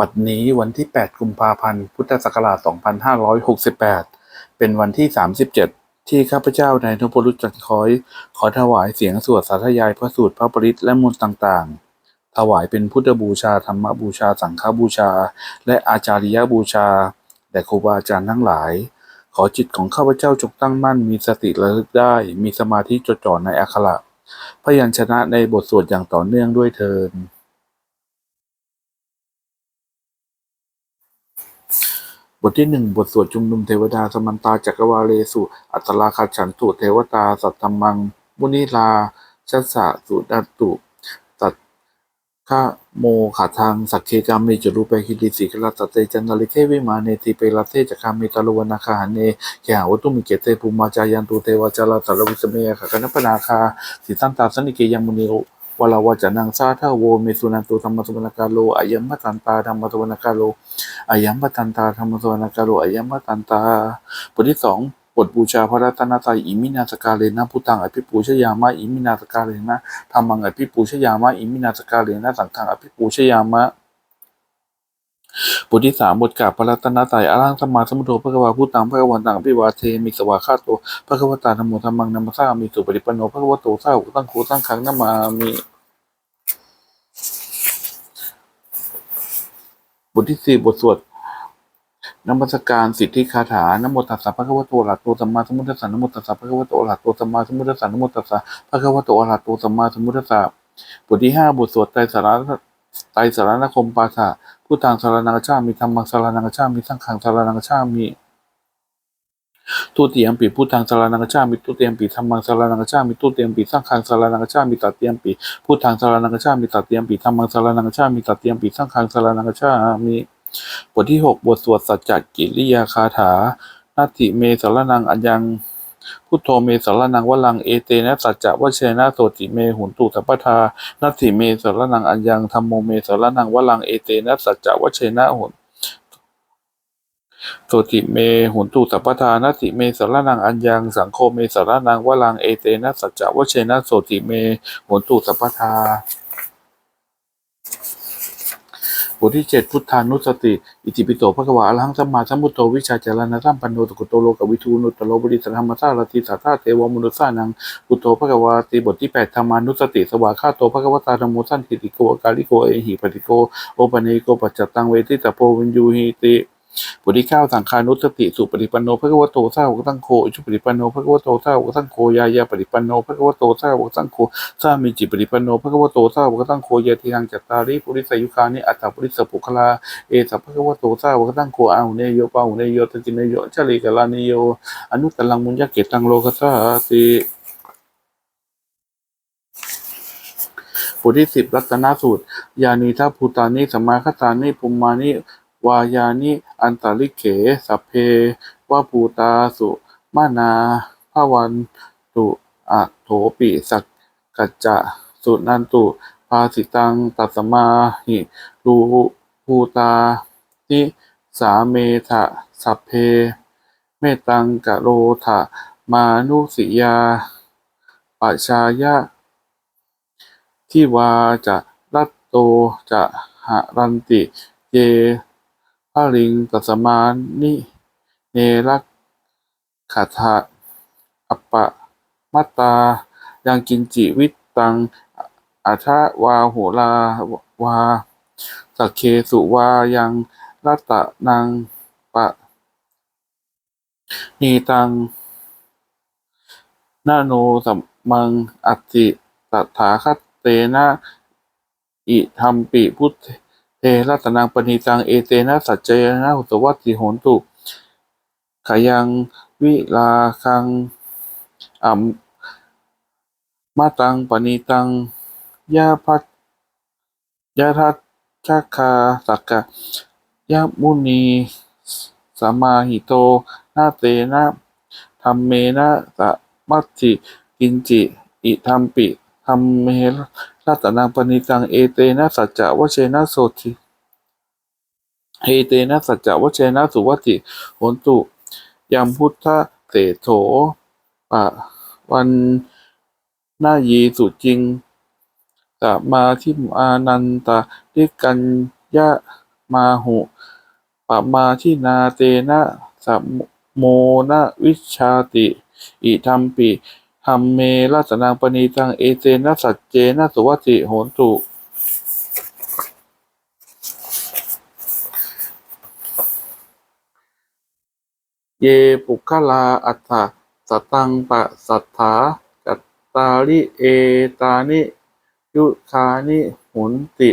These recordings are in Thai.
บัดนี้วันที่ 8 กุมภาพันธ์ พุทธศักราช 2568 เป็นวันที่ 37 ที่ข้าพเจ้านายนพรุจันทคอย ขอถวายเสียงสวดสาธยายพระสูตรพระปริตและมนต์ต่างๆ ถวายเป็นพุทธบูชา ธรรมบูชา สังฆบูชา และอาจาริยบูชา แด่ครูบาอาจารย์ทั้งหลาย ขอจิตของข้าพเจ้าจงตั้งมั่น มีสติระลึกได้ มีสมาธิจดจ่อในอักขระพยัญชนะในบทสวดอย่างต่อเนื่องด้วยเทิน บทที่หนึ่งบทสวดชุมนุมเทวดาสมันตาจักรวาเลสุ อัตตราคัจฉันตุเทวตา สัตตมัง มุนิลาชัสสะสุดัตตุตัดข้าโมขาทางสักเคกามเมจรูปเปคิริสิกลาตเตจันนลิเทวิมาเนติเปลาเทจักามิตาลวนาคาหเนแกหาวตุมิเกเตภูมาจายันตุเทวจาราตระวิสเมยขะกันปนาคาสิทันตาสนิเกยังมุนิโอ วลาวาจานังซาทาโวเมสุนันตุธรรมสุวรรณกาโลอายัมมะตันตาธรรมสุวรรณกาโลอายัมมะตันตาธรรมสุวรรณกาโลอายัมมะตันตาบทที่สองบทบูชาพระรัตนตรัยอิมินาสกาเลนะพุทธังอภิปูชยามะอิมินาสกาเลนะธรรมังอภิปูชยามะอิมินาสกาเลนะสังฆังอภิปูชยามะ บทที่สามบทกาบพระรัตนตรัยอรังสมาสมุทโธพระกวาพุทธังพระกวันตังอภิวาเทมิสวาคาโตพระกวตาธรรมโมธรรมังนัมมะสามิสุปฏิปันโนพระกวโตสาวตั้งโคตั้งคังนามามิบทที่สี่บทสวดนมัสการสิทธิคาถานโมตัสสะพระคัมภโตอะระหะโตสัมมาสัมพุทธัสสะนโมตัสสะพระคัมภโตอะระหะโตสัมมาสัมพุทธัสสะนโมตัสสะพระคัมภโตอะระหะโตสัมมาสัมพุทธัสสะบทที่ห้าบทสวดไตรสาร ไตรสารณคมปาฐะผู้ทางสารนังชามีธรรมังสารนังชามีสังขังสารนังชามีตุติยมปีผู้ทางสารนังชามีตุติยมปีธรรมังสารนังชามีตุติยมปีสังขังสารนังชามีตัดเติยมปีผู้ทางสารนังชามีตัดเติยมปีธรรมังสารนังชามีตัดเติยมปีสังขังสารนังชามีบทที่หกบทสวดสัจจกิริยาคาถานาติเมสารนังอัญญัง พุทโธเมสารนังวลังเอเตนะสัจจะวะเชนะโสติเมหุนตุสัพพทานาติเมสารนังอัญญังธรรมโมเมสารนังวลังเอเตนะสัจจะวะเชนะหุนโสติเมหุนตุสัพพทานาติเมสารนังอัญญังสังโฆเมสารนังวลังเอเตนะสัจจะวะเชนะโสติเมหุนตุสัพพทา บทที่เจ็ดพุทธานุสติ อิติปิโตภะควาอรหังสัมมาสัมพุทโธวิชาจารณะสัมปันโนตกุโตโลกวิทูนุตตโลบริสธรรมสารติสัทธาเทวมนุสานังพุทโธภะควาติบทที่แปดธรรมานุสติ สวาฆาโตภะคะวตาธรรมโมสันติติโกกาลิโกเอหิปฏิโกโอปะเนโกปัจจตังเวทิตาโพวินยูหิติ บทที่เก้าสังฆานุสติสุปฏิปันโนภะคะวโตสาวกสังโฆอิจุปฏิปันโนภะคะวโตสาวกสังโฆยายาปฏิปันโนภะคะวโตสาวกสังโฆสามีจิปริปันโนภะคะวโตสาวกตังโคยะทิหังจัตตาริปุริสยุคานิอัตตาปุริสปุคลาเอสัพพะคะวโตสาวกตังโคอาหุเนโยปาหุเนโยตจินเนโยชลิกาลานิโยอนุตตลังมุญญเกตังโลกัสสาติบทที่สิบรัตนสูตร ยานีทัพภูตานิสมมาคตานิภูมานิ วายานิอันตาลิเข สัพเพวะภูตาสุมานาภวันตุอะโถปิสักกัจจะสุนันตุภาสิตังตัสมาหิรูภูตานิสาเมทะสัพเพ เมตังกะโรทะมานุสิยาปัชายะที่วาจะรัตโตจะหรันติเย ลิงตัสมานิเนรักขัทะอัปปะมัตตา ยังกินจิวิตตังอัทะวาโหลาวาสักเคสุวายังรัตะนังปะนีตังนาโนสัมมังอัตติตถาคตเตนะ อิธรรมปิพุทธ เทรัตนังปณิตัง เอเตนะสัจเจนะหุตวัตติโหนตุขยังวิลาคังอัมมาตังปณิตังยาพัทยาทัตชัคาสักกะยามุนีสมมาหิโตนาเตนะธรรมเมนะสะมัตถิกินจิ อิธรรมปิ รมเมรัตนังปณิตังเอเตนะสัจจะวเชนะโสติเอเตนะสัจจะวเชนะสุวัติโหนตุยัมพุทธเสโถปะวันนายีสุจริงสมาธิอานันตาดิกัญญามาหุปะมาทินาเตนะสัมโมนะวิชชาติ อิทัมปิ ธัมเมรัตนังปณีตังเอเตนะสัจเจนะสุวัติโหนตุเยปุคลาอัฏฐสตังปะสัทธาจัตตาริเอตานิ ยุคานิหุนติ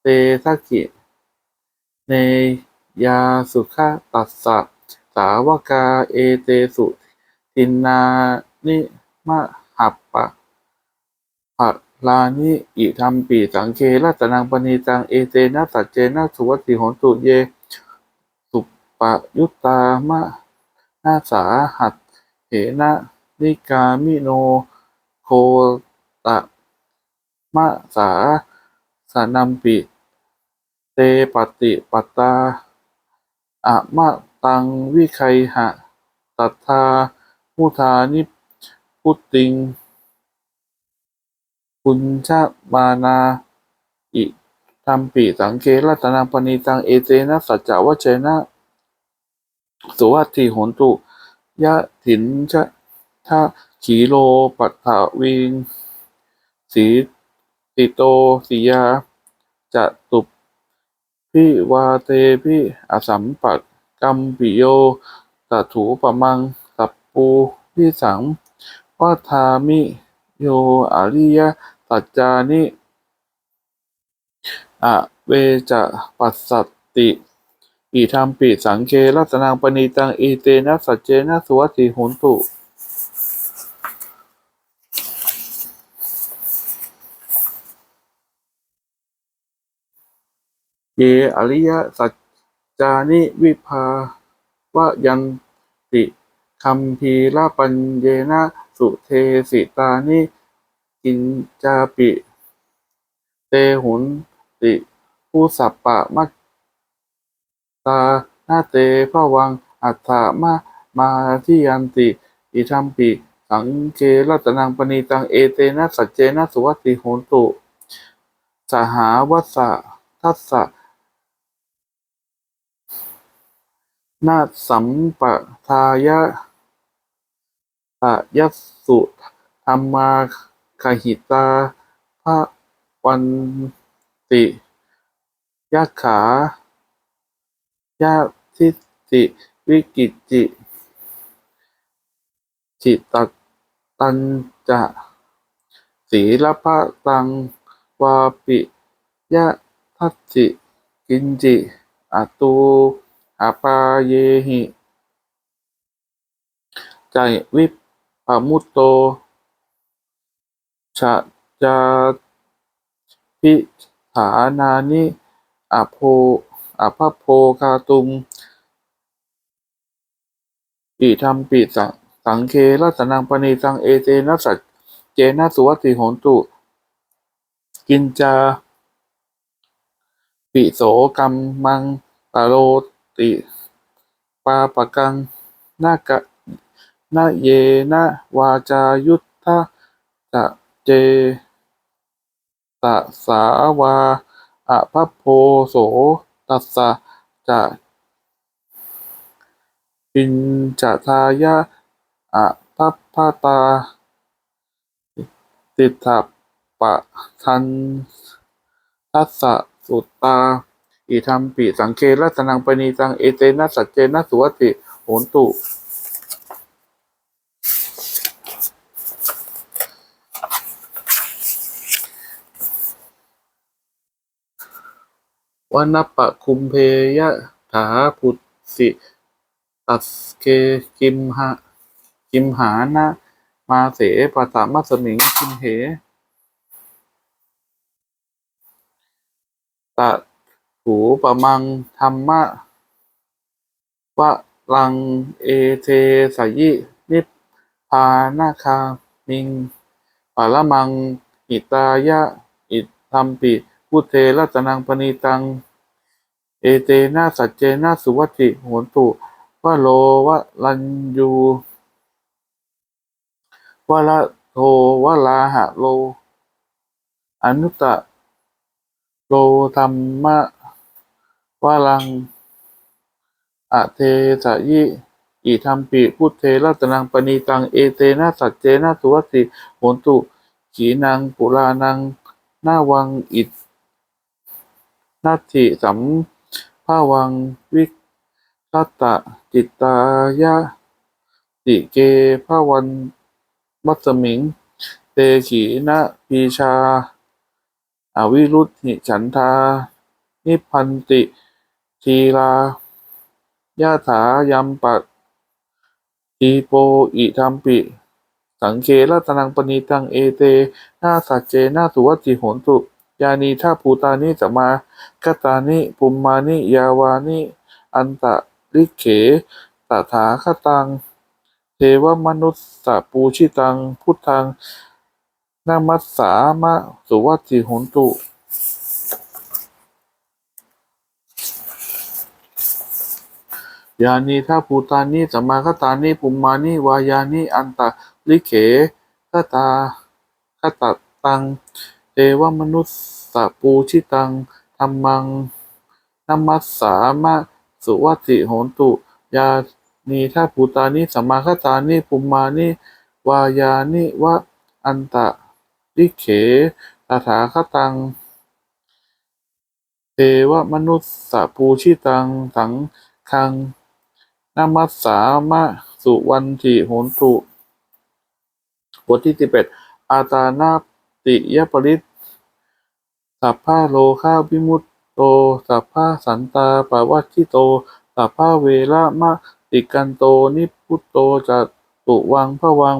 เตทักิ เนยาสุขตัสสะสาวกาเอเตสุทินนานิ มะหัปปะภะลานิอิทัมปีสังเครัตนังปณีตังเอเตนะสัจเจนะสุวัติโหนตุเย สุปะยุตตามะนาสาหัตเหนะนิกามิโนโคตะมะสาสนัมปิ เตปฏิปัตตาอะมะตังวิไคหะตัทธามุทานิ พุติง ปุญชมานา อิทัมปิสังเครัตนังปณีตัง เอเตนะสัจจวัชเชนะ สุวัตถิโหนตุ ยะถินชะทะขีโลปัฏฐวิงสีติโตสิยาจะตุปพิวาเตพิอสัมปักกัมปิโยตถูปมัง สัปปูพิสัง วัฏามิโยอริยสัจจานิอะเวจะปัสสัตติอิทัมปิสังเครัตนังปณีตังอีเตนะสัจเจนะสุวัตถิโหนตุเยอริยสัจจานิวิภาวะยันติคัมภีรปัญเยนะ สุเทสิตานิกินจาปิ เตหุนติผู้สัปปะมัตตานาเตภวังอัฏฐมามาทิยันติอิทัมปิสังเครัตนังปณีตังเอเตนะสัจเจนะสุวัติโหนตุ สหาวัสสะทัสสะนาสัมปทายะ ตะยัสสุธรรมาคหิตาภะวันติยักขายาทิติวิกิจิ จิตตตันจะศีลพะตังวาปิยะทัสสิกินจิอตูอาปาเยหิใจวิป ปมุตโตชะจาพิฐานานิอโภอภโภคาตุมอิทัมปิสังสังเครัตนังปณีตังเอเตนะสัจเจนะสุวัติโหนตุ กินจา ปิโสกัมมังตโรติ ปาปะกังนากะ นะเยนะวาจายุทธะจะเจตสาวาอะพะโพโสตัสสะจะปินจะทายะอะพัพพตา ติถะปะทันทัสสะสุตตา อิทัมปิสังเครัตนังปณีตัง เอเตนะสัจเจนะสุวติโหนตุ วนปะคุมเพยะถาพุสิตัสเคกิมหะกิมหานะมาเสปะตามัสมิงคิมเหตะถูปะมังธรรมะวะลังเอเทสายินิพพานาคามิงปะละมัง อิตายะ อิทัมปิ พุทเทรัตนังปณีตัง เอเตนะสัจเจนะสุวัติโหนตุวะโลวะลันยูวะละโทวะลาหะโล อนุตตะโลธรรมะวาลังอะเทสะยิอิทัมปิพุทเทรัตนังปณีตัง เอเตนะสัจเจนะสุวัตติโหนตุขีนังปุรานัง นาวัง อิ นัตถิสัมภาวังวิคัตตะจิตตายะติเกภาวันมัสสมิง เตขีนะพีชา อวิรุธหิฉันทา นิพันติ ทีลายาถายัมปะทีโปอิทัมปิ สังเครัตนังปณีตังเอเต นาสัจเจนาสุวัตติโหนตุ ยานีท่าภูตานิสมากตานิ ปุมมานิ ยาวานิ อันตะริเขตถาคตัง เทวมนุสสปูชิตัง พุทธังนามัสสามะ สุวัตติโหนตุยานีท่าภูตานิสมมาคตานิปุมมานิวายานิอันตะลิเขคตาคตตัง เทวมนุสสปูชิตังธรรมังนามัสสามะสุวัติโหนตุยานีท่าภูตานิสัมมาคตานิปุมมานิวายานิวะอันตะลิเขตถาคตังเทวมนุสสปูชิตังสังคังนามัสสามะสุวันติโหนตุบทที่สิบเอ็ดอาตานา ติยปริตสัพพะโลคาวิมุตโต สัพพะสันตาปวัชชิโต สัพพะเวระมะติกันโต นิพุตโตจัตุวังพวัง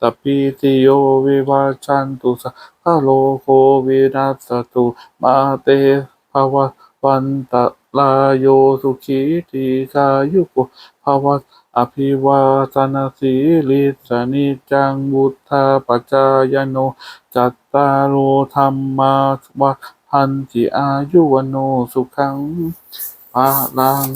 ตพีติโยวิวาชันตุสัพพะโลโควินาสตุมาเตภวะ ปันตะลาโยสุขีติกายุโกภวะอภิวาสนาสีลิสนิจังบุทธาปัจจายโน จัตตารโธรรมาวัพันติอายุวโนสุขังภาลัง